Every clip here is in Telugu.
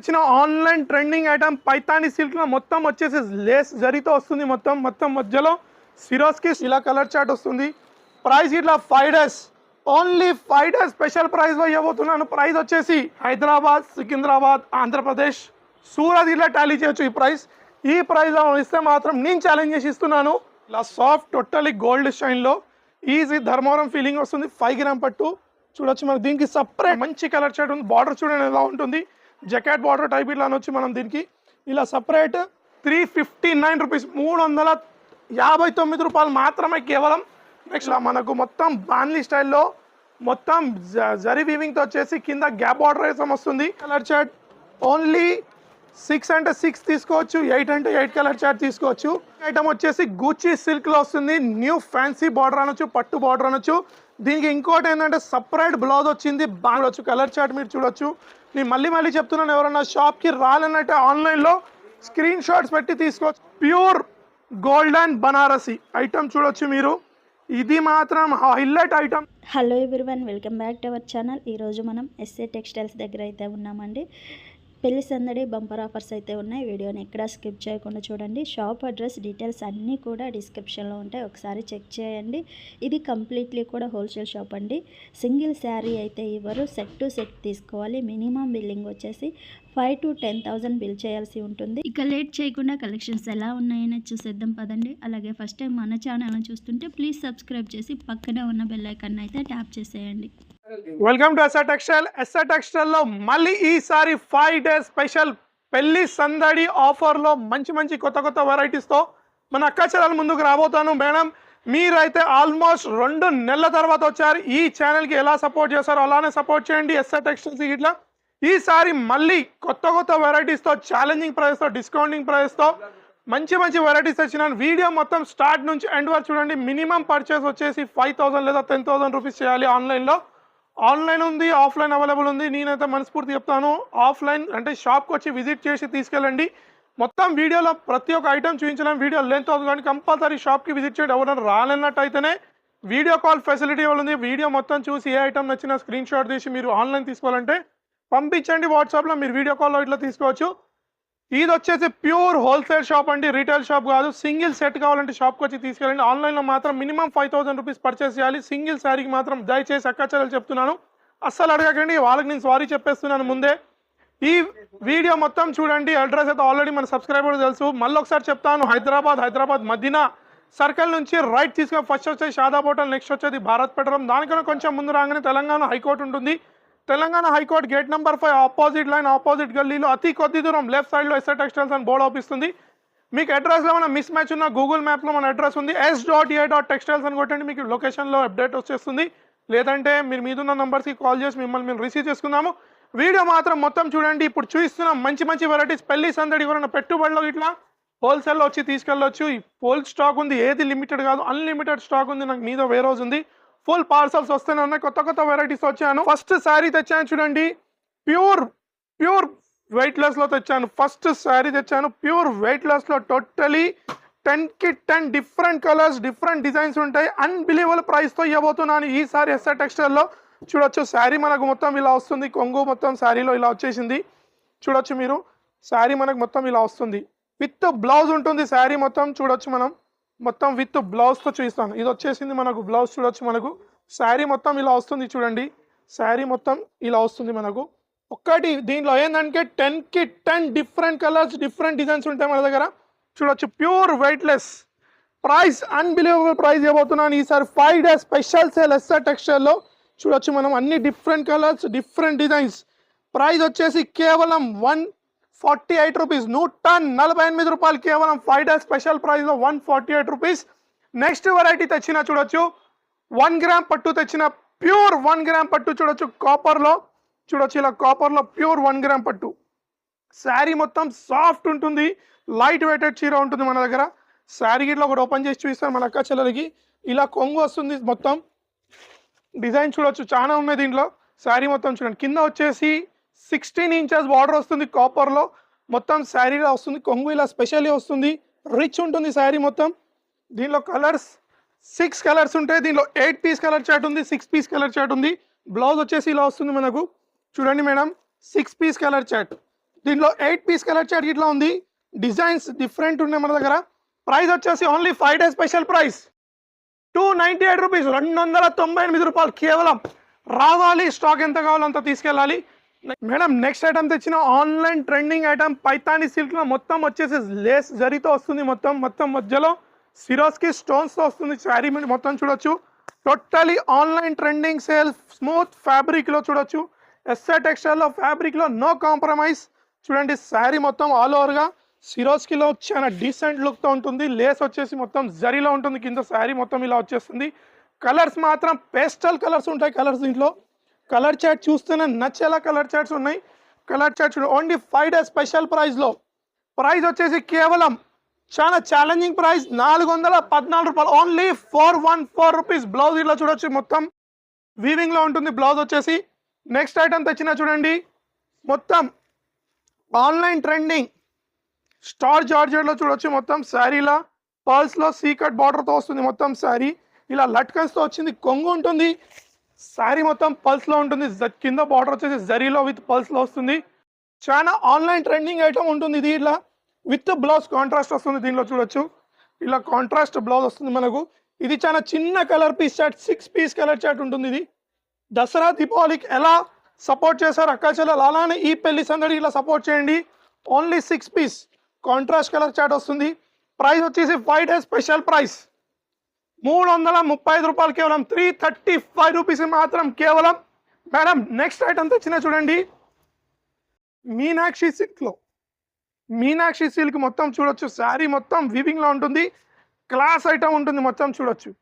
ఇచ్చిన ఆన్లైన్ ట్రెండింగ్ ఐటమ్ పైతాని సిల్క్లో మొత్తం వచ్చేసి లేస్ జరితో వస్తుంది మొత్తం మొత్తం మధ్యలో. సిరోస్కి ఇలా కలర్ చాట్ వస్తుంది. ప్రైస్ ఇట్లా five days only five days special ప్రైస్లో ఇవ్వబోతున్నాను. ప్రైస్ వచ్చేసి హైదరాబాద్ సికింద్రాబాద్ ఆంధ్రప్రదేశ్. సూరత్ ఇలా టాలీ చేయొచ్చు ఈ ప్రైస్ ఈ ప్రైస్లో ఇస్తే మాత్రం నేను ఛాలెంజ్ చేసి ఇస్తున్నాను. ఇలా సాఫ్ట్ టోటలీ గోల్డ్ షైన్లో ఈజీ ధర్మవరం ఫీలింగ్ వస్తుంది. ఫైవ్ గ్రామ్ పట్టు. చూడొచ్చు మనకి దీనికి సపరేట్ మంచి కలర్ షర్ట్ ఉంది. బార్డర్ చూడండి ఎలా ఉంటుంది. జకాట్ బార్డర్ టైప్ ఇట్లా అనొచ్చు మనం దీనికి ఇలా separate three fifty nine rupees మూడు వందల యాభై తొమ్మిది రూపాయలు మాత్రమే కేవలం. నెక్స్ట్ మనకు మొత్తం బాన్లీ స్టైల్లో మొత్తం జ- జరీ వీవింగ్తో వచ్చేసి కింద గ్యాప్ బార్డర్ వేసం వస్తుంది. కలర్ చార్ట్ ఓన్లీ సిక్స్ అంటే సిక్స్ తీసుకోవచ్చు ఎయిట్ అంటే ఎయిట్ కలర్ చార్ట్ తీసుకోవచ్చు. ఐటమ్ వచ్చేసి గూచి సిల్క్లో వస్తుంది న్యూ ఫ్యాన్సీ బార్డర్ అనొచ్చు పట్టు బార్డర్ అనొచ్చు. దీనికి ఇంకోటి ఏంటంటే సపరేట్ బ్లౌజ్ వచ్చింది బాగా కలర్ చార్ట్ మీరు చూడొచ్చు. నేను మళ్ళీ మళ్ళీ చెప్తున్నాను ఎవరన్నా షాప్కి రాలన్నట్టే ఆన్లైన్లో స్క్రీన్ షాట్స్ పెట్టి తీసుకోవచ్చు. ప్యూర్ గోల్డెన్ బనారసి ఐటమ్ చూడొచ్చు మీరు. ఇది మాత్రం highlight item. Hello everyone welcome back to our channel. ఈరోజు మనం ఎస్ఏ టెక్స్టైల్స్ దగ్గర అయితే ఉన్నామండి. పెళ్ళి సందడి బంపర్ ఆఫర్స్ అయితే ఉన్నాయి. వీడియోని ఎక్కడా స్కిప్ చేయకుండా చూడండి. షాప్ అడ్రస్ డీటెయిల్స్ అన్నీ కూడా డిస్క్రిప్షన్లో ఉంటాయి. ఒకసారి చెక్ చేయండి. ఇది కంప్లీట్లీ కూడా హోల్సేల్ షాప్ అండి. సింగిల్ శారీ అయితే ఇవ్వరు. సెట్ టు సెట్ తీసుకోవాలి. మినిమం బిల్లింగ్ వచ్చేసి five to ten thousand bill చేయాల్సి ఉంటుంది. ఇక లేట్ చేయకుండా కలెక్షన్స్ ఎలా ఉన్నాయని చూసేద్దాం పదండి. అలాగే ఫస్ట్ టైం మన ఛానల్ని చూస్తుంటే ప్లీజ్ సబ్స్క్రైబ్ చేసి పక్కనే ఉన్న బెల్ ఐకాన్ అయితే ట్యాప్ చేసేయండి. Welcome to SR textile SR టెక్స్టైల్లో మళ్ళీ ఈసారి ఫైవ్ డేస్ స్పెషల్ పెళ్ళి సందడి ఆఫర్లో మంచి మంచి కొత్త కొత్త వెరైటీస్తో మన అక్క చెల్లెల ముందుకు రాబోతాను మేడం మీరైతే ఆల్మోస్ట్ రెండు నెలల తర్వాత వచ్చారు. ఈ ఛానల్కి ఎలా సపోర్ట్ చేస్తారో అలానే సపోర్ట్ చేయండి ఎస్ఆర్ టెక్స్టైల్స్ ఇట్లా. ఈసారి మళ్ళీ కొత్త కొత్త వెరైటీస్తో ఛాలెంజింగ్ ప్రైస్తో డిస్కౌంటింగ్ ప్రైస్తో మంచి మంచి వెరైటీస్ వచ్చినాను వీడియో మొత్తం స్టార్ట్ నుంచి ఎండ్ వరకు చూడండి. మినిమం పర్చేస్ వచ్చేసి ఫైవ్ థౌసండ్ లేదా టెన్ థౌసండ్ రూపీస్ చేయాలి ఆన్లైన్లో ఆన్లైన్ ఉంది ఆఫ్లైన్ అవైలబుల్ ఉంది. నేనైతే మనస్ఫూర్తి చెప్తాను. ఆఫ్లైన్ అంటే షాప్కి వచ్చి విజిట్ చేసి తీసుకెళ్ళండి. మొత్తం వీడియోలో ప్రతి ఒక్క ఐటమ్ చూపించలేం. వీడియో లెంత్ అవుతుంది కానీ కంపల్సరీ షాప్కి విజిట్ చేయండి. ఎవరైనా రాలేనట్టు అయితేనే వీడియో కాల్ ఫెసిలిటీ ఉంది వీడియో మొత్తం చూసి ఏ ఐటమ్ నచ్చినా స్క్రీన్ షాట్ తీసి మీరు ఆన్లైన్ తీసుకోవాలంటే పంపించండి. వాట్సాప్లో మీరు వీడియో కాల్లో ఇట్లా తీసుకోవచ్చు. ఇది వచ్చేసి ప్యూర్ హోల్సేల్ షాప్ అండి. రీటైల్ షాప్ కాదు. సింగిల్ సెట్ కావాలంటే షాప్కి వచ్చి తీసుకెళ్ళండి. ఆన్లైన్లో మాత్రం minimum five thousand rupees purchase చేయాలి. సింగిల్ శారీకి మాత్రం దయచేసి అక్కచర్యలు చెప్తున్నాను. అస్సలు అడగకండి. వాళ్ళకి నేను సారీ చెప్పేస్తున్నాను ముందే. ఈ వీడియో మొత్తం చూడండి. అడ్రస్ అయితే ఆల్రెడీ మన సబ్స్క్రైబర్ తెలుసు. మళ్ళీ ఒకసారి చెప్తాను. హైదరాబాద్ హైదరాబాద్ మధ్యన సర్కిల్ నుంచి రైట్ తీసుకొని ఫస్ట్ వచ్చేది షాదాబ్ హోటల్ నెక్స్ట్ వచ్చేది భారత్ పెట్రోల్. దానికన్నా కొంచెం ముందు రాగానే తెలంగాణ హైకోర్టు ఉంటుంది. Telangana high court gate number five opposite line opposite గల్లీలో అతి కొద్ది దూరం లెఫ్ట్ సైడ్లో ఎస్ఆర్ టెక్స్టైల్స్ అని బోర్డు ఆపిస్తుంది. మీకు అడ్రస్లో మన మిస్ మ్యాచ్ ఉన్న గూగుల్ మ్యాప్లో మన అడ్రస్ ఉంది S dot A dot textiles అని కొట్టండి మీకు లొకేషన్లో అప్డేట్ వచ్చేస్తుంది. లేదంటే మీరు మీదున్న నంబర్స్కి కాల్ చేసి మిమ్మల్ని మేము రిసీవ్ చేసుకుందాము. వీడియో మాత్రం మొత్తం చూడండి. ఇప్పుడు చూపిస్తున్నాం మంచి మంచి వెరైటీస్ పెళ్ళి సందడి ఎవరైనా పెట్టుబడిలో ఇట్లా హోల్సేల్లో వచ్చి తీసుకెళ్ళొచ్చు. ఈ హోల్ స్టాక్ ఉంది. ఏది లిమిటెడ్ కాదు అన్లిమిటెడ్ స్టాక్ ఉంది. నాకు మీద వేరే రోజు ఉంది. ఫుల్ పార్సల్స్ వస్తూనే ఉన్నాయి. కొత్త కొత్త వెరైటీస్ వచ్చాను. ఫస్ట్ శారీ తెచ్చాను చూడండి. ప్యూర్ ప్యూర్ వెయిట్ లెస్లో తెచ్చాను. ఫస్ట్ శారీ తెచ్చాను. ప్యూర్ వెయిట్ లెస్లో టోటలీ టెన్కి ten different colours different designs ఉంటాయి. అన్బిలీవబుల్ ప్రైస్తో ఇవ్వబోతున్నాను ఈ సారీ ఎస్ఆర్ టెక్స్టైల్లో. చూడొచ్చు శారీ మనకు మొత్తం ఇలా వస్తుంది. కొంగు మొత్తం శారీలో ఇలా వచ్చేసింది. చూడొచ్చు మీరు. శారీ మనకు మొత్తం ఇలా వస్తుంది. విత్ బ్లౌజ్ ఉంటుంది శారీ మొత్తం చూడొచ్చు మనం. మొత్తం విత్ బ్లౌజ్తో చూపిస్తాను. ఇది వచ్చేసింది మనకు బ్లౌజ్ చూడొచ్చు మనకు. శారీ మొత్తం ఇలా వస్తుంది చూడండి. శారీ మొత్తం ఇలా వస్తుంది మనకు. ఒక్కటి దీంట్లో ఏంటంటే టెన్కి ten different colours different designs ఉంటాయి మన దగ్గర. చూడొచ్చు pure weightless. Price unbelievable price ఇవ్వబోతున్నాను. ఈసారి five days special sale SR టెక్స్టైల్లో చూడొచ్చు మనం అన్ని different colours different designs. Price వచ్చేసి కేవలం వన్ ఫార్టీ ఎయిట్ రూపీస్ నూట నలభై ఎనిమిది రూపాయలు కేవలం ఫైవ్ డేస్ స్పెషల్ ప్రైస్లో one forty eight rupees next variety తెచ్చిన చూడొచ్చు. వన్ గ్రామ్ పట్టు తెచ్చిన ప్యూర్ వన్ గ్రామ్ పట్టు చూడొచ్చు కాపర్లో చూడొచ్చు ఇలా కాపర్లో ప్యూర్ వన్ గ్రామ్ పట్టు. శారీ మొత్తం సాఫ్ట్ ఉంటుంది. లైట్ వెయిటెడ్ చీర ఉంటుంది మన దగ్గర. శారీ గిట్ల ఒకటి ఓపెన్ చేసి చూపిస్తాను మన అక్క చెల్లెలకి. ఇలా కొంగు వస్తుంది మొత్తం. డిజైన్ చూడొచ్చు. చాలా ఉన్నాయి దీంట్లో. శారీ మొత్తం చూడండి. కింద వచ్చేసి సిక్స్టీన్ ఇంచెస్ బార్డర్ వస్తుంది కాపర్లో మొత్తం శారీలా వస్తుంది. కొంగు ఇలా స్పెషల్లీ వస్తుంది. రిచ్ ఉంటుంది శారీ మొత్తం. దీనిలో కలర్స్ సిక్స్ కలర్స్ ఉంటాయి. దీనిలో ఎయిట్ పీస్ కలర్ చాట్ ఉంది. సిక్స్ పీస్ కలర్ చాట్ ఉంది. బ్లౌజ్ వచ్చేసి ఇలా వస్తుంది మనకు. చూడండి madam six piece colour chart దీంట్లో ఎయిట్ పీస్ కలర్ చాట్ ఇట్లా ఉంది. డిజైన్స్ డిఫరెంట్ ఉన్నాయి మన దగ్గర. ప్రైస్ వచ్చేసి only five day special price two ninety eight rupees రెండు వందల తొంభై ఎనిమిది రూపాయలు కేవలం. రావాలి. స్టాక్ ఎంత కావాలో అంత తీసుకెళ్ళాలి. మేడం నెక్స్ట్ ఐటమ్ తెచ్చిన ఆన్లైన్ ట్రెండింగ్ ఐటమ్ పైతాని సిల్క్లో మొత్తం వచ్చేసి లేస్ జరితో వస్తుంది మొత్తం మొత్తం మధ్యలో సిరోస్కి స్టోన్స్తో వస్తుంది శారీ మీరు మొత్తం చూడొచ్చు. Totally online trending sale smooth ఫ్యాబ్రిక్లో చూడొచ్చు. ఎస్ఆర్ టెక్స్టైల్లో ఫ్యాబ్రిక్లో నో కాంప్రమైజ్ చూడండి శారీ మొత్తం ఆల్ ఓవర్గా సిరోస్కిలో చాలా డీసెంట్ లుక్తో ఉంటుంది. లేస్ వచ్చేసి మొత్తం జరీలో ఉంటుంది. కింద శారీ మొత్తం ఇలా వచ్చేస్తుంది. కలర్స్ మాత్రం పేస్టల్ కలర్స్ ఉంటాయి కలర్స్ దీంట్లో. కలర్ చార్ట్ చూస్తేనే నచ్చేలా కలర్ చార్ట్స్ ఉన్నాయి. కలర్ చార్ట్ చూడండి ఓన్లీ ఫైవ్ డేస్ స్పెషల్ ప్రైస్లో ప్రైస్ వచ్చేసి కేవలం చాలా ఛాలెంజింగ్ ప్రైస్. నాలుగు వందల పద్నాలుగు రూపాయలు. Only four one four rupees. Blouse ఇట్లా చూడొచ్చు మొత్తం. వీవింగ్లో ఉంటుంది బ్లౌజ్ వచ్చేసి. నెక్స్ట్ ఐటమ్ తెచ్చిన చూడండి. మొత్తం ఆన్లైన్ ట్రెండింగ్ స్టార్ జార్జెట్లో చూడొచ్చు మొత్తం శారీలా పర్ల్స్లో సీకట్ బార్డర్తో వస్తుంది మొత్తం శారీ. ఇలా లట్కన్స్తో వచ్చింది. కొంగు ఉంటుంది. శారీ మొత్తం పల్స్లో ఉంటుంది. జ- కింద బార్డర్ వచ్చేసి జరీలో విత్ పల్స్లో వస్తుంది. చాలా ఆన్లైన్ ట్రెండింగ్ ఐటమ్ ఉంటుంది ఇది ఇలా. విత్ బ్లౌజ్ కాంట్రాస్ట్ వస్తుంది దీనిలో చూడొచ్చు. ఇలా కాంట్రాస్ట్ బ్లౌజ్ వస్తుంది మనకు. ఇది చాలా చిన్న colour piece chart six piece colour chart ఉంటుంది ఇది. దసరా దీపావళికి ఎలా సపోర్ట్ చేశారు అక్క చెల్లెలు? అలానే ఈ పెళ్ళి సందడి ఇలా సపోర్ట్ చేయండి. Only six piece contrast colour chart వస్తుంది. ప్రైస్ వచ్చేసి ఫైవ్ డేస్ స్పెషల్ ప్రైస్ మూడు వందల ముప్పై ఐదు రూపాయలు కేవలం త్రీ థర్టీ ఫైవ్ రూపీస్ మాత్రం కేవలం. మేడం నెక్స్ట్ ఐటమ్ తెచ్చిన చూడండి. మీనాక్షి సిల్క్లో. మీనాక్షి సిల్క్ మొత్తం చూడొచ్చు. శారీ మొత్తం వీవింగ్లో ఉంటుంది. క్లాస్ ఐటమ్ ఉంటుంది మొత్తం చూడొచ్చు.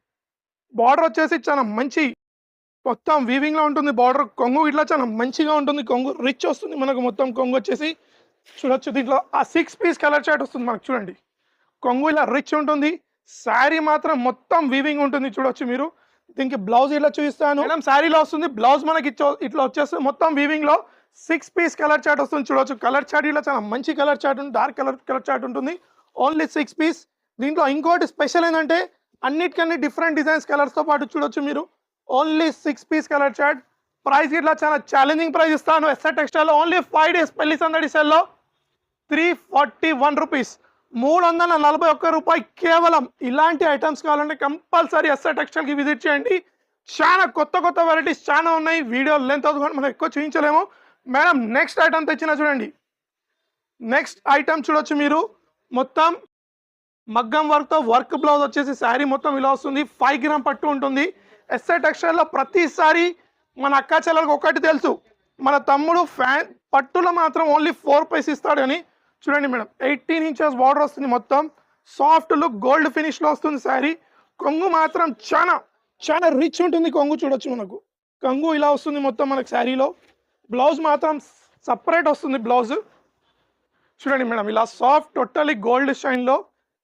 బార్డర్ వచ్చేసి చాలా మంచి. మొత్తం వీవింగ్లో ఉంటుంది బార్డర్ కొంగు ఇట్లా చాలా మంచిగా ఉంటుంది. కొంగు రిచ్ వస్తుంది మనకు మొత్తం కొంగు వచ్చేసి. చూడొచ్చు దీంట్లో. ఆ సిక్స్ పీస్ కలర్ చార్ట్ వస్తుంది మనకు చూడండి. కొంగు ఇలా రిచ్ ఉంటుంది. శారీ మాత్రం మొత్తం వీవింగ్ ఉంటుంది చూడొచ్చు మీరు. దీనికి బ్లౌజ్ ఇలా చూపిస్తాను. మేడం శారీలో వస్తుంది బ్లౌజ్ మనకి ఇట్లా వచ్చేస్తుంది మొత్తం వీవింగ్లో సిక్స్ పీస్ కలర్ చార్ట్ వస్తుంది చూడొచ్చు. కలర్ చార్ట్ ఇలా చాలా మంచి కలర్ చార్ట్ ఉంటుంది డార్క్ కలర్ కలర్ చార్ట్ ఉంటుంది. ఓన్లీ సిక్స్ పీస్ దీంట్లో ఇంకోటి స్పెషల్ ఏంటంటే అన్నిటికన్నీ డిఫరెంట్ డిజైన్స్ కలర్స్తో పాటు చూడొచ్చు మీరు. Only six piece colour chart price ఇట్లా చాలా ఛాలెంజింగ్ ప్రైస్ ఇస్తాను. ఎస్ఆర్ టెక్స్టైల్లో ఓన్లీ ఫైవ్ డేస్ పెళ్ళి సందడి సెల్లో త్రీ ఫార్టీ వన్ రూపీస్ మూడు వందల నలభై ఒక్క రూపాయి కేవలం ఇలాంటి ఐటమ్స్ కావాలంటే కంపల్సరీ ఎస్ఆర్ టెక్స్టైల్కి విజిట్ చేయండి. చాలా కొత్త కొత్త వెరైటీస్ చాలా ఉన్నాయి. వీడియో లెంత్ అవుతుంది మనం ఎక్కువ చూపించలేము. మేడం నెక్స్ట్ ఐటమ్ తెచ్చిన చూడండి. నెక్స్ట్ ఐటమ్ చూడొచ్చు మీరు. మొత్తం మగ్గం వర్క్తో వర్క్ బ్లౌజ్ వచ్చేసి శారీ మొత్తం ఇలా వస్తుంది. ఫైవ్ గ్రామ్ పట్టు ఉంటుంది. ఎస్ఐ టెక్స్టైల్లో ప్రతిసారి మన అక్క చెల్లెలకు ఒకటి తెలుసు. మన తమ్ముడు ఫ్యాన్ పట్టులో మాత్రం ఓన్లీ ఫోర్ పైస్ ఇస్తాడు అని చూడండి మేడం ఎయిటీన్ ఇంచెస్ బార్డర్ వస్తుంది మొత్తం. సాఫ్ట్ లుక్ గోల్డ్ ఫినిష్లో వస్తుంది శారీ. కొంగు మాత్రం చాలా చాలా రిచ్ ఉంటుంది కొంగు చూడొచ్చు మనకు. కొంగు ఇలా వస్తుంది మొత్తం మనకు శారీలో. బ్లౌజ్ మాత్రం సపరేట్ వస్తుంది బ్లౌజ్ చూడండి మేడం ఇలా సాఫ్ట్ టోటలీ గోల్డ్ షైన్లో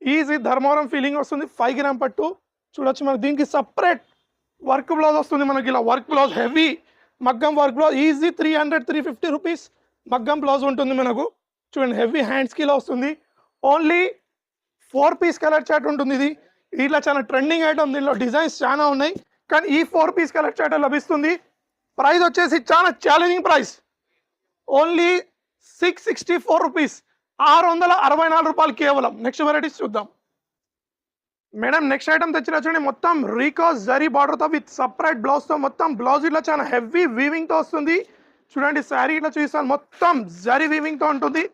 ఈజీ ధర్మవరం ఫీలింగ్ వస్తుంది. ఫైవ్ గ్రామ్ పట్టు. చూడొచ్చు మనకు దీనికి సపరేట్ వర్క్ బ్లౌజ్ వస్తుంది మనకి ఇలా. వర్క్ బ్లౌజ్ హెవీ మగ్గం work blouse easy three hundred three fifty rupees మగ్గం బ్లౌజ్ ఉంటుంది మనకు. చూడండి హెవీ హ్యాండ్స్కి ఇలా వస్తుంది. Only four piece colour chart ఉంటుంది ఇది. ఇట్లా చాలా ట్రెండింగ్ ఐటమ్ దీనిలో డిజైన్స్ చాలా ఉన్నాయి. కానీ ఈ ఫోర్ పీస్ కలర్ చార్ట్ లభిస్తుంది. ప్రైస్ వచ్చేసి చాలా challenging price only six sixty four rupees ఆరు వందల అరవై నాలుగు రూపాయలు కేవలం. నెక్స్ట్ వెరైటీస్ చూద్దాం. మేడం నెక్స్ట్ ఐటమ్ తెచ్చిన చూడండి మొత్తం రీకాస్ జరీ బార్డర్తో విత్ సపరేట్ బ్లౌజ్తో మొత్తం బ్లౌజ్ ఇట్లా చాలా హెవీ వీవింగ్తో వస్తుంది. చూడండి శారీ ఇట్లా చూస్తాను మొత్తం జరీ వీవింగ్తో ఉంటుంది.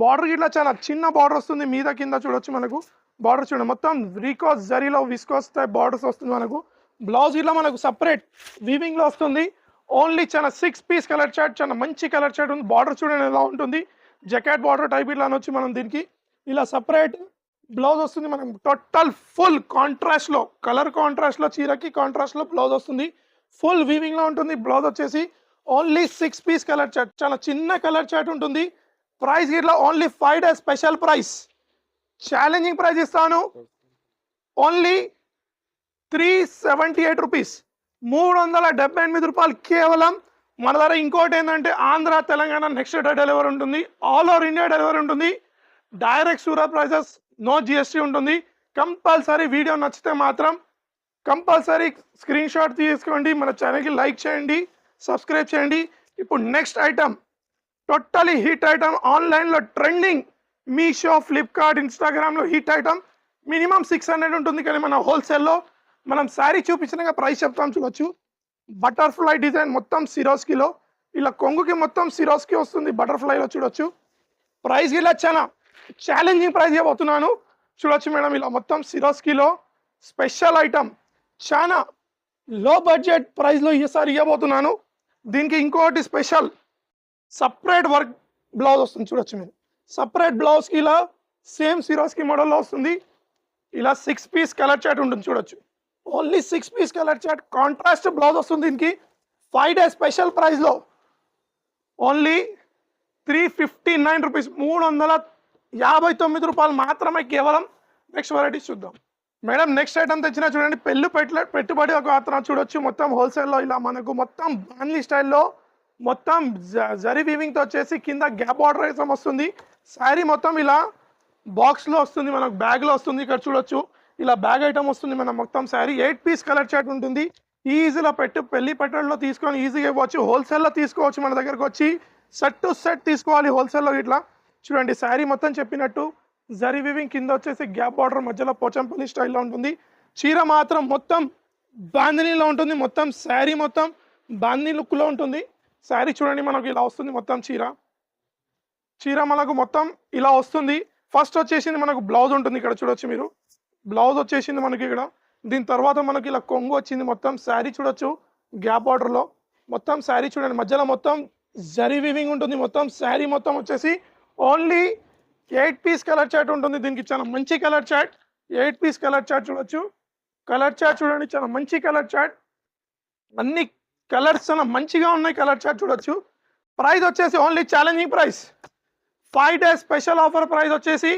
బార్డర్ ఇట్లా చాలా చిన్న బార్డర్ వస్తుంది మీద కింద చూడొచ్చు మనకు. బార్డర్ చూడండి మొత్తం రీకాస్ జరీలో విస్కోస్ టైప్ బార్డర్స్ వస్తుంది మనకు. బ్లౌజ్ ఇట్లా మనకు సపరేట్ వీవింగ్లో వస్తుంది. ఓన్లీ చాలా సిక్స్ పీస్ కలర్ షర్ట్ చాలా మంచి కలర్ చార్ట్ ఉంది. బార్డర్ చూడండి ఎలా ఉంటుంది. జకెట్ బార్డర్ టైప్ ఇలా వచ్చి మనం దీనికి. ఇలా సపరేట్ బ్లౌజ్ వస్తుంది మనం టోటల్ ఫుల్ కాంట్రాస్ట్లో కలర్ కాంట్రాస్ట్లో చీరకి కాంట్రాస్ట్లో బ్లౌజ్ వస్తుంది. ఫుల్ వీవింగ్లో ఉంటుంది. బ్లౌజ్ వచ్చేసి only six piece colour chart చాలా చిన్న కలర్ షర్ట్ ఉంటుంది. ప్రైస్ ఇట్లా only five day special price challenging price ఇస్తాను. Only three seventy eight rupees మూడు వందల డెబ్బై ఎనిమిది రూపాయలు కేవలం మన దగ్గర ఇంకోటి ఏంటంటే Andhra Telangana next day delivery ఉంటుంది. ఆల్ ఓవర్ ఇండియా డెలివరీ ఉంటుంది. Direct Surat prices no GST ఉంటుంది. కంపల్సరీ వీడియో నచ్చితే మాత్రం కంపల్సరీ స్క్రీన్ షాట్ తీసుకోండి. మన ఛానల్కి లైక్ చేయండి సబ్స్క్రైబ్ చేయండి. ఇప్పుడు next item totally hit item ఆన్లైన్లో ట్రెండింగ్ మీషో ఫ్లిప్కార్ట్ ఇన్స్టాగ్రామ్లో hit item minimum six hundred ఉంటుంది కానీ మన హోల్సేల్లో మనం శారీ చూపించినాక ప్రైస్ చెప్తాం చూడొచ్చు. బటర్ఫ్లై డిజైన్ మొత్తం సిరోస్కిలో ఇలా కొంగుకి మొత్తం సిరోస్కి వస్తుంది బటర్ఫ్లైలో చూడొచ్చు. ప్రైస్ ఇలా చాలా ఛాలెంజింగ్ ప్రైస్ ఇవ్వబోతున్నాను చూడొచ్చు మేడం ఇలా మొత్తం సిరోస్కిలో స్పెషల్ ఐటమ్ చాలా లో బడ్జెట్ ప్రైస్లో ఈసారి ఇవ్వబోతున్నాను దీనికి ఇంకోటి స్పెషల్ సపరేట్ వర్క్ బ్లౌజ్ వస్తుంది చూడొచ్చు మీరు. సపరేట్ బ్లౌజ్కి ఇలా సేమ్ సిరోస్కి మోడల్లో వస్తుంది. ఇలా సిక్స్ పీస్ కలర్ చాట్ ఉంటుంది చూడొచ్చు. Only six piece colour chart contrast blouse వస్తుంది దీనికి. ఫైవ్ డే స్పెషల్ ప్రైస్లో only three fifty nine rupees మూడు వందల యాభై తొమ్మిది రూపాయలు మాత్రమే కేవలం నెక్స్ట్ వెరైటీస్ చూద్దాం. మేడం నెక్స్ట్ ఐటమ్ తెచ్చినా చూడండి పెళ్ళి పెట్టుబడి ఒక అతను చూడొచ్చు మొత్తం హోల్సేల్లో ఇలా మనకు మొత్తం బాన్లీ స్టైల్లో మొత్తం జ- జరీ వీవింగ్తో వచ్చేసి కింద గ్యాప్ బార్డర్ అయితే వస్తుంది. శారీ మొత్తం ఇలా బాక్స్లో వస్తుంది మనకు బ్యాగ్లో వస్తుంది ఇక్కడ చూడొచ్చు. ఇలా బ్యాగ్ ఐటమ్ వస్తుంది మనం మొత్తం sari. Eight piece colour chart ఉంటుంది. ఈజీలో పెట్టు పెళ్ళి పెట్టడంలో తీసుకొని ఈజీగా ఇవ్వచ్చు. హోల్సేల్లో తీసుకోవచ్చు మన దగ్గరకు వచ్చి. సెట్ టు సెట్ తీసుకోవాలి హోల్సేల్లో ఇట్లా. చూడండి శారీ మొత్తం చెప్పినట్టు జరీ వివింగ్ కింద వచ్చేసి గ్యాప్ బార్డర్ మధ్యలో పోచంపల్లి స్టైల్లో ఉంటుంది. చీర మాత్రం మొత్తం బాందినీలో ఉంటుంది. మొత్తం శారీ మొత్తం బాందినీ లుక్లో ఉంటుంది. శారీ చూడండి మనకు ఇలా వస్తుంది మొత్తం చీర. చీర మనకు మొత్తం ఇలా వస్తుంది. ఫస్ట్ వచ్చేసింది మనకు బ్లౌజ్ ఉంటుంది ఇక్కడ చూడొచ్చు మీరు. బ్లౌజ్ వచ్చేసింది మనకి ఇక్కడ. దీని తర్వాత మనకి ఇలా కొంగు వచ్చింది మొత్తం. శారీ చూడొచ్చు గ్యాప్ బార్డర్లో మొత్తం శారీ చూడండి మధ్యలో మొత్తం జరీ వివింగ్ ఉంటుంది. మొత్తం శారీ మొత్తం వచ్చేసి only eight piece colour chart ఉంటుంది దీనికి. చాలా మంచి colour chart eight piece colour chart చూడొచ్చు. కలర్ చాట్ చూడండి చాలా మంచి కలర్ చాట్ అన్ని కలర్స్ చాలా మంచిగా ఉన్నాయి కలర్ చార్ట్ చూడొచ్చు. ప్రైస్ వచ్చేసి only challenging price five days special offer price వచ్చేసి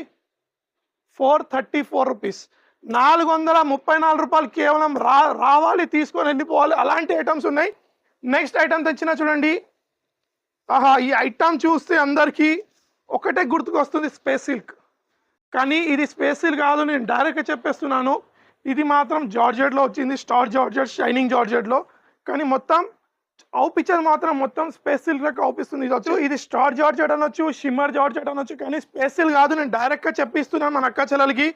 ఫోర్ థర్టీ ఫోర్ రూపీస్ నాలుగు వందల ముప్పై నాలుగు రూపాయలు కేవలం రా రావాలి తీసుకొని వెళ్ళిపోవాలి. అలాంటి ఐటమ్స్ ఉన్నాయి. నెక్స్ట్ ఐటమ్ తెచ్చినా చూడండి. ఆహా ఈ ఐటమ్ చూస్తే అందరికీ ఒకటే గుర్తుకొస్తుంది స్పేస్ సిల్క్ కానీ ఇది స్పేస్ సిల్క్ కాదు నేను డైరెక్ట్గా చెప్పేస్తున్నాను. ఇది మాత్రం జార్జెట్లో వచ్చింది స్టార్ జార్జెట్ షైనింగ్ జార్జెట్లో కానీ మొత్తం అవుపించేది మాత్రం మొత్తం స్పేస్ సిల్క్ లెక్క అవుపిస్తుంది. ఇది ఇది స్టార్ జార్జ్ అనొచ్చు షిమ్మర్ జార్జ్ అనొచ్చు కానీ స్పేస్ సిల్క్ కాదు. నేను డైరెక్ట్గా చెప్పిస్తున్నాను మన అక్క చెల్లెలకి.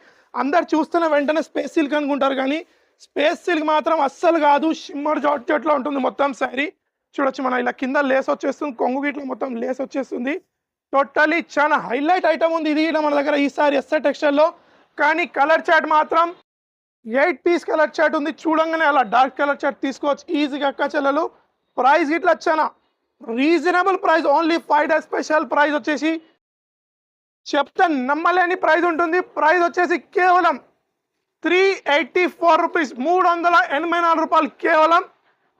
అందరు చూస్తున్న వెంటనే స్పేస్ సిల్క్ అనుకుంటారు కానీ స్పేస్ సిల్క్ మాత్రం అస్సలు కాదు. షిమ్మర్ జార్జెట్లో ఉంటుంది మొత్తం శారీ. చూడొచ్చు మన ఇలా కింద లేస్ వచ్చేస్తుంది కొంగు గిట్ల మొత్తం లేస్ వచ్చేస్తుంది. టోటలీ చాలా హైలైట్ ఐటమ్ ఉంది. ఇది మన దగ్గర ఈసారి ఎస్ఆర్ టెక్స్టైల్లో. కానీ కలర్ చాట్ మాత్రం ఎయిట్ పీస్ కలర్ షర్ట్ ఉంది. చూడంగానే అలా డార్క్ కలర్ షర్ట్ తీసుకోవచ్చు. ఈజీగా అక్క చెల్లెలు. ప్రైస్ ఇట్లా చాలా reasonable price only five days special price వచ్చేసి చెప్తే నమ్మలేని ప్రైస్ ఉంటుంది. ప్రైస్ వచ్చేసి కేవలం త్రీ ఎయిటీ ఫోర్ రూపీస్ మూడు వందల ఎనభై నాలుగు రూపాయలు కేవలం.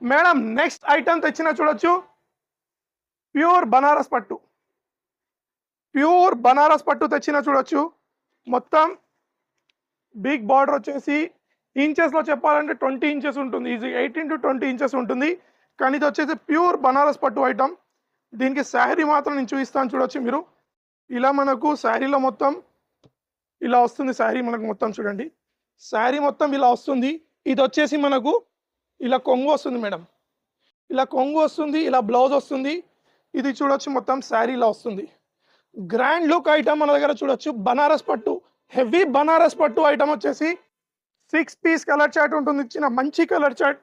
మేడం నెక్స్ట్ ఐటమ్ తెచ్చిన చూడొచ్చు. ప్యూర్ బనారస్ పట్టు. ప్యూర్ బనారస్ పట్టు తెచ్చిన చూడొచ్చు. మొత్తం బిగ్ బార్డర్ వచ్చేసి ఇంచెస్లో చెప్పాలంటే ట్వంటీ ఇంచెస్ ఉంటుంది. Easy eighteen to twenty inches ఉంటుంది. కానీ ఇది వచ్చేసి ప్యూర్ బనారస్ పట్టు ఐటమ్. దీనికి శారీ మాత్రం నేను చూపిస్తాను చూడొచ్చు మీరు. ఇలా మనకు శారీలో మొత్తం ఇలా వస్తుంది శారీ మనకు మొత్తం చూడండి. శారీ మొత్తం ఇలా వస్తుంది. ఇది వచ్చేసి మనకు ఇలా కొంగు వస్తుంది మేడం. ఇలా కొంగు వస్తుంది ఇలా బ్లౌజ్ వస్తుంది. ఇది చూడొచ్చు మొత్తం శారీ ఇలా వస్తుంది. గ్రాండ్ లుక్ ఐటమ్ మన దగ్గర చూడొచ్చు. బనారస్ పట్టు. హెవీ బనారస్ పట్టు ఐటమ్ వచ్చేసి సిక్స్ పీస్ కలర్ చార్ట్ ఉంటుంది. ఇచ్చిన మంచి కలర్ చార్ట్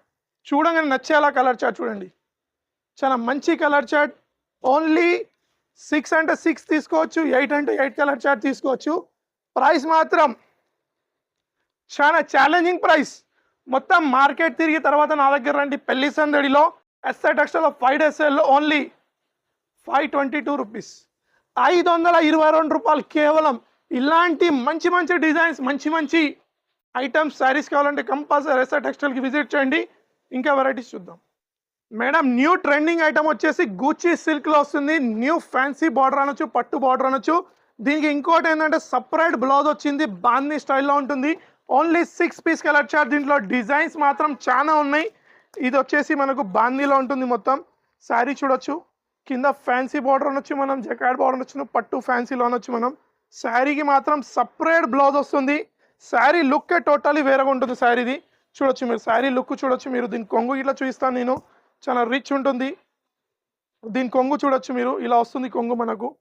చూడగానే నచ్చేలా కలర్ చార్ట్ చూడండి. చాలా మంచి కలర్ చార్ట్ ఓన్లీ సిక్స్ అంటే సిక్స్ తీసుకోవచ్చు. ఎయిట్ అంటే ఎయిట్ కలర్ చార్ట్ తీసుకోవచ్చు. ప్రైస్ మాత్రం చాలా ఛాలెంజింగ్ ప్రైస్ మొత్తం మార్కెట్ తిరిగి తర్వాత నా దగ్గర రండి. పెళ్ళి సందడిలో SI టెక్స్టైల్లో five days only five twenty two rupees ఐదు వందల ఇరవై రెండు రూపాయలు కేవలం ఇలాంటి మంచి మంచి డిజైన్స్ మంచి మంచి ఐటమ్స్ శారీస్ కావాలంటే కంపల్సరీ ఎస్ఆర్ టెక్స్టైల్కి విజిట్ చేయండి. ఇంకా వెరైటీస్ చూద్దాం. మేడం న్యూ ట్రెండింగ్ ఐటమ్ వచ్చేసి గూచీ సిల్క్లో వస్తుంది. న్యూ ఫ్యాన్సీ బార్డర్ అనొచ్చు పట్టు బార్డర్ అనొచ్చు. దీనికి ఇంకోటి ఏంటంటే సపరేట్ బ్లౌజ్ వచ్చింది. బాందీ స్టైల్లో ఉంటుంది. Only six piece colour chart దీంట్లో డిజైన్స్ మాత్రం చాలా ఉన్నాయి. ఇది వచ్చేసి మనకు బాందీలో ఉంటుంది మొత్తం. శారీ చూడొచ్చు. కింద ఫ్యాన్సీ బార్డర్ అనొచ్చు మనం జకాడ్ బార్డర్ అనొచ్చు పట్టు ఫ్యాన్సీలో అనొచ్చు మనం. శారీకి మాత్రం సపరేట్ బ్లౌజ్ వస్తుంది. శారీ లుక్ టోటలీ వేరేగా ఉంటుంది శారీది. చూడొచ్చు మీరు శారీ లుక్ చూడొచ్చు మీరు. దీని కొంగు ఇట్లా చూపిస్తాను నేను. చాలా రిచ్ ఉంటుంది. దీని కొంగు చూడొచ్చు మీరు. ఇలా వస్తుంది కొంగు మనకు.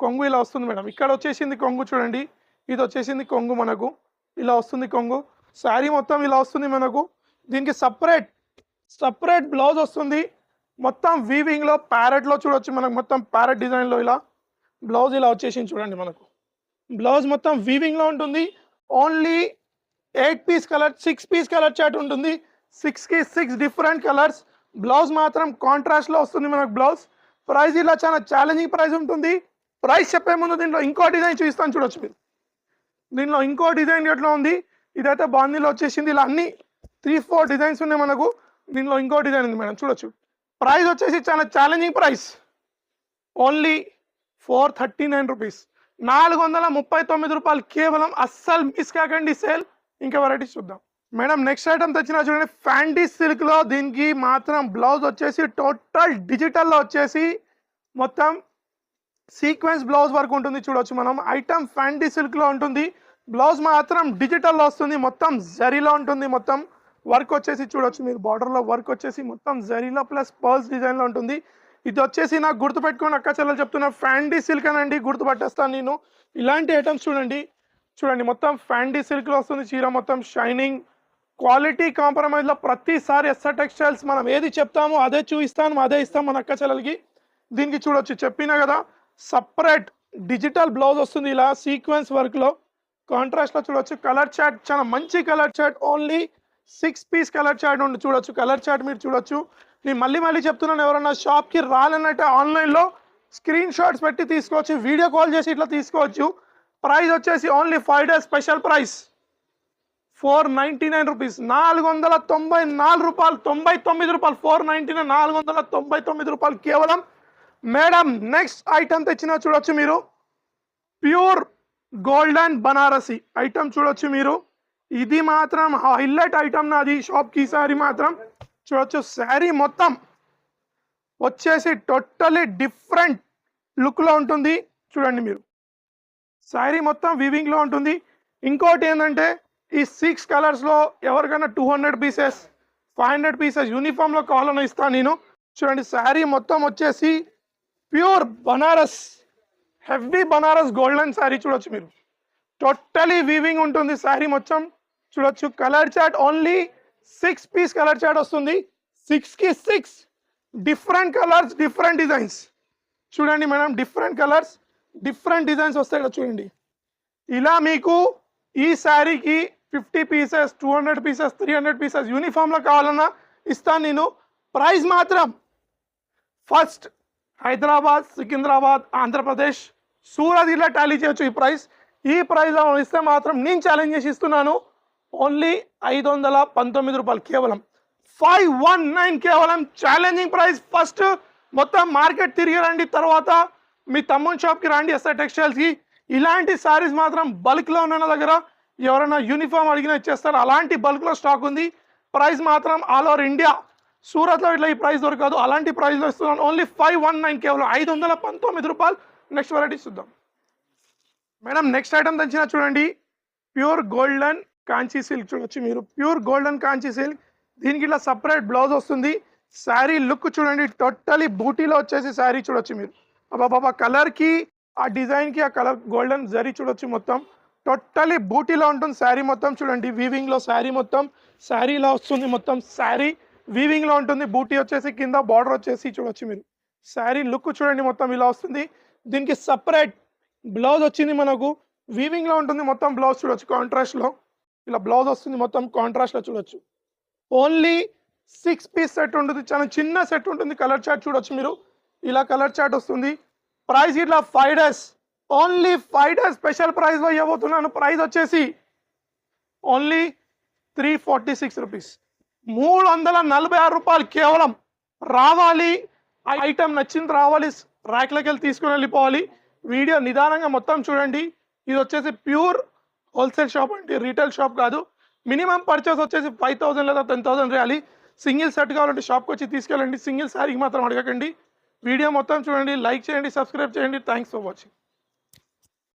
కొంగు ఇలా వస్తుంది మేడం. ఇక్కడ వచ్చేసింది కొంగు చూడండి. ఇది వచ్చేసింది కొంగు మనకు. ఇలా వస్తుంది కొంగు. శారీ మొత్తం ఇలా వస్తుంది మనకు. దీనికి సపరేట్ సపరేట్ బ్లౌజ్ వస్తుంది. మొత్తం వీవింగ్లో ప్యారెట్లో చూడొచ్చు మనకు. మొత్తం ప్యారెట్ డిజైన్లో ఇలా. బ్లౌజ్ ఇలా వచ్చేసింది చూడండి మనకు. బ్లౌజ్ మొత్తం వీవింగ్లో ఉంటుంది. Only eight piece colour six piece colour chart ఉంటుంది. సిక్స్కి సిక్స్ డిఫరెంట్ కలర్స్ బ్లౌజ్ మాత్రం కాంట్రాస్ట్లో వస్తుంది మనకు బ్లౌజ్ ప్రైస్ ఇలా చాలా ఛాలెంజింగ్ ప్రైస్ ఉంటుంది. ప్రైస్ చెప్పే ముందు దీంట్లో ఇంకో డిజైన్ చూపిస్తాను చూడొచ్చు మీరు. దీనిలో ఇంకో డిజైన్ ఎట్లా ఉంది? ఇదైతే బాందీలో వచ్చేసింది. ఇలా అన్ని త్రీ ఫోర్ డిజైన్స్ ఉన్నాయి మనకు. దీనిలో ఇంకో డిజైన్ ఉంది మేడం. చూడొచ్చు. ప్రైస్ వచ్చేసి చాలా challenging price only four thirty nine rupees నాలుగు వందల ముప్పై తొమ్మిది రూపాయలు కేవలం అస్సలు మిస్ కాకండి సేల్. ఇంకా వెరైటీస్ చూద్దాం. మేడం నెక్స్ట్ ఐటమ్ తెచ్చిన చూడండి ఫ్యాంటీ సిల్క్లో దీనికి మాత్రం బ్లౌజ్ వచ్చేసి టోటల్ డిజిటల్లో వచ్చేసి మొత్తం సీక్వెన్స్ బ్లౌజ్ వర్క్ ఉంటుంది చూడవచ్చు మనం. ఐటమ్ ఫ్యాంటీ సిల్క్లో ఉంటుంది బ్లౌజ్ మాత్రం డిజిటల్లో వస్తుంది మొత్తం జరీలో ఉంటుంది మొత్తం వర్క్ వచ్చేసి చూడొచ్చు మీరు. బార్డర్లో వర్క్ వచ్చేసి మొత్తం జరీలో ప్లస్ పర్ల్స్ డిజైన్లో ఉంటుంది. ఇది వచ్చేసి నాకు గుర్తుపెట్టుకొని అక్క చెల్లెలు చెప్తున్నా ఫ్యాండీ సిల్క్ అనండి గుర్తుపట్టేస్తాను నేను. ఇలాంటి ఐటమ్స్ చూడండి. చూడండి మొత్తం ఫ్యాండీ సిల్క్లో వస్తుంది చీర మొత్తం షైనింగ్ క్వాలిటీ కాంప్రమైజ్లో ప్రతిసారి ఎస్ఆర్ టెక్స్టైల్స్ మనం ఏది చెప్తామో అదే చూపిస్తాను అదే ఇస్తాం మన అక్క చెల్లెలకి. దీనికి చూడొచ్చు చెప్పినా కదా సపరేట్ డిజిటల్ బ్లౌజ్ వస్తుంది ఇలా సీక్వెన్స్ వర్క్లో కాంట్రాస్ట్లో చూడొచ్చు కలర్ చాట్ చాలా మంచి colour chart only six piece colour chart ఉండి చూడొచ్చు. కలర్ చాట్ మీరు చూడొచ్చు. నేను మళ్ళీ మళ్ళీ చెప్తున్నాను ఎవరన్నా షాప్కి రాలన్నట్టే ఆన్లైన్లో స్క్రీన్ షాట్స్ పెట్టి తీసుకోవచ్చు వీడియో కాల్ చేసి ఇట్లా తీసుకోవచ్చు. ప్రైస్ వచ్చేసి only five days special price four ninety nine rupees నాలుగు వందల తొంభై నాలుగు రూపాయలు తొంభై తొమ్మిది రూపాయలు. ఫోర్ నైంటీ నైన్ నాలుగు వందల తొంభై తొమ్మిది రూపాయలు కేవలం. మేడం నెక్స్ట్ ఐటమ్ తెచ్చిన చూడొచ్చు మీరు. ప్యూర్ గోల్డెన్ బనారసి ఐటమ్ చూడొచ్చు మీరు. ఇది మాత్రం హైలైట్ ఐటమ్ నాది షాప్కి ఈసారి మాత్రం. చూడొచ్చు. శారీ మొత్తం వచ్చేసి టోటలీ డిఫరెంట్ లుక్లో ఉంటుంది. చూడండి మీరు. శారీ మొత్తం వివింగ్లో ఉంటుంది. ఇంకోటి ఏంటంటే ఈ సిక్స్ కలర్స్లో ఎవరికైనా two hundred pieces five hundred pieces యూనిఫామ్లో కావాలని ఇస్తాను నేను. చూడండి శారీ మొత్తం వచ్చేసి pure Banaras heavy Banaras golden sari చూడొచ్చు మీరు. టోటలీ వీవింగ్ ఉంటుంది శారీ మొత్తం. చూడొచ్చు colour chart only six piece colour chart వస్తుంది. సిక్స్కి six different colours different designs చూడండి madam different colours different designs వస్తాయి ఇక్కడ చూడండి. ఇలా మీకు ఈ శారీకి fifty pieces two hundred pieces three hundred pieces యూనిఫామ్లో కావాలన్నా ఇస్తాను నేను. ప్రైస్ మాత్రం ఫస్ట్ హైదరాబాద్ సికింద్రాబాద్ ఆంధ్రప్రదేశ్ సూరత్ ఇలా టాలీ చేయొచ్చు ఈ ప్రైస్ ఈ ప్రైస్ ఇస్తే మాత్రం నేను ఛాలెంజ్ చేసి ఇస్తున్నాను. ఓన్లీ ఐదు వందల పంతొమ్మిది రూపాయలు కేవలం ఫైవ్ వన్ నైన్ కేవలం ఛాలెంజింగ్ ప్రైస్ ఫస్ట్ మొత్తం మార్కెట్ తిరిగి రండి తర్వాత మీ తమ్ముని షాప్కి రండి ఎస్ఆర్ టెక్స్టైల్స్కి ఇలాంటి సారీస్ మాత్రం బల్క్లో ఉన్న దగ్గర ఎవరైనా యూనిఫామ్ అడిగినా ఇచ్చేస్తారు. అలాంటి బల్క్లో స్టాక్ ఉంది. ప్రైస్ మాత్రం ఆల్ ఓవర్ ఇండియా సూరత్లో ఇట్లా ఈ ప్రైస్ దొరకదు. అలాంటి ప్రైస్లో ఇస్తున్నాను. ఓన్లీ ఫైవ్ వన్ నైన్ కేవలం ఐదు వందల పంతొమ్మిది రూపాయలు. నెక్స్ట్ వెరైటీ చూద్దాం. మేడం నెక్స్ట్ ఐటమ్ తెచ్చినా చూడండి. ప్యూర్ గోల్డెన్ కాంచీ సిల్క్ చూడొచ్చు మీరు. ప్యూర్ గోల్డెన్ కాంచీ సిల్క్ దీనికి ఇట్లా సపరేట్ బ్లౌజ్ వస్తుంది. శారీ లుక్ చూడండి. టోటలీ బూటీలో వచ్చేసి శారీ చూడొచ్చు మీరు. బాబా కలర్కి ఆ డిజైన్కి ఆ కలర్ గోల్డెన్ జరీ చూడొచ్చు మొత్తం. టోటలీ బూటీలో ఉంటుంది శారీ మొత్తం చూడండి. వీవింగ్లో శారీ మొత్తం. శారీలో వస్తుంది మొత్తం శారీ వీవింగ్లో ఉంటుంది. బూటీ వచ్చేసి కింద బార్డర్ వచ్చేసి చూడొచ్చు మీరు. శారీ లుక్ చూడండి మొత్తం ఇలా వస్తుంది. దీనికి సపరేట్ బ్లౌజ్ వచ్చింది మనకు. వీవింగ్లో ఉంటుంది మొత్తం బ్లౌజ్ చూడొచ్చు కాంట్రాస్ట్లో ఇలా బ్లౌజ్ వస్తుంది మొత్తం కాంట్రాస్ట్లో చూడొచ్చు. ఓన్లీ సిక్స్ పీస్ సెట్ ఉంటుంది. చాలా చిన్న సెట్ ఉంటుంది. కలర్ చార్ట్ చూడొచ్చు మీరు. ఇలా కలర్ చార్ట్ వస్తుంది. ప్రైస్ ఇట్లా five days only five days special ప్రైస్లో ఇవ్వబోతున్నాను. ప్రైస్ వచ్చేసి only three forty six rupees మూడు వందల నలభై ఆరు రూపాయలు కేవలం రావాలి. ఆ ఐటమ్ నచ్చింది రావాలి. ర్యాక్లోకి వెళ్ళి తీసుకుని వెళ్ళిపోవాలి. వీడియో నిదానంగా మొత్తం చూడండి. ఇది వచ్చేసి ప్యూర్ హోల్సేల్ షాప్ అంటే రీటైల్ షాప్ కాదు. మినిమం పర్చేస్ వచ్చేసి ఫైవ్ థౌసండ్ లేదా టెన్ థౌసండ్ రేయాలి. సింగిల్ సెట్ కావాలంటే షాప్కి వచ్చి తీసుకెళ్ళండి. సింగిల్ శారీకి మాత్రం అడగకండి. వీడియో మొత్తం చూడండి లైక్ చేయండి సబ్స్క్రైబ్ చేయండి. Thanks for watching.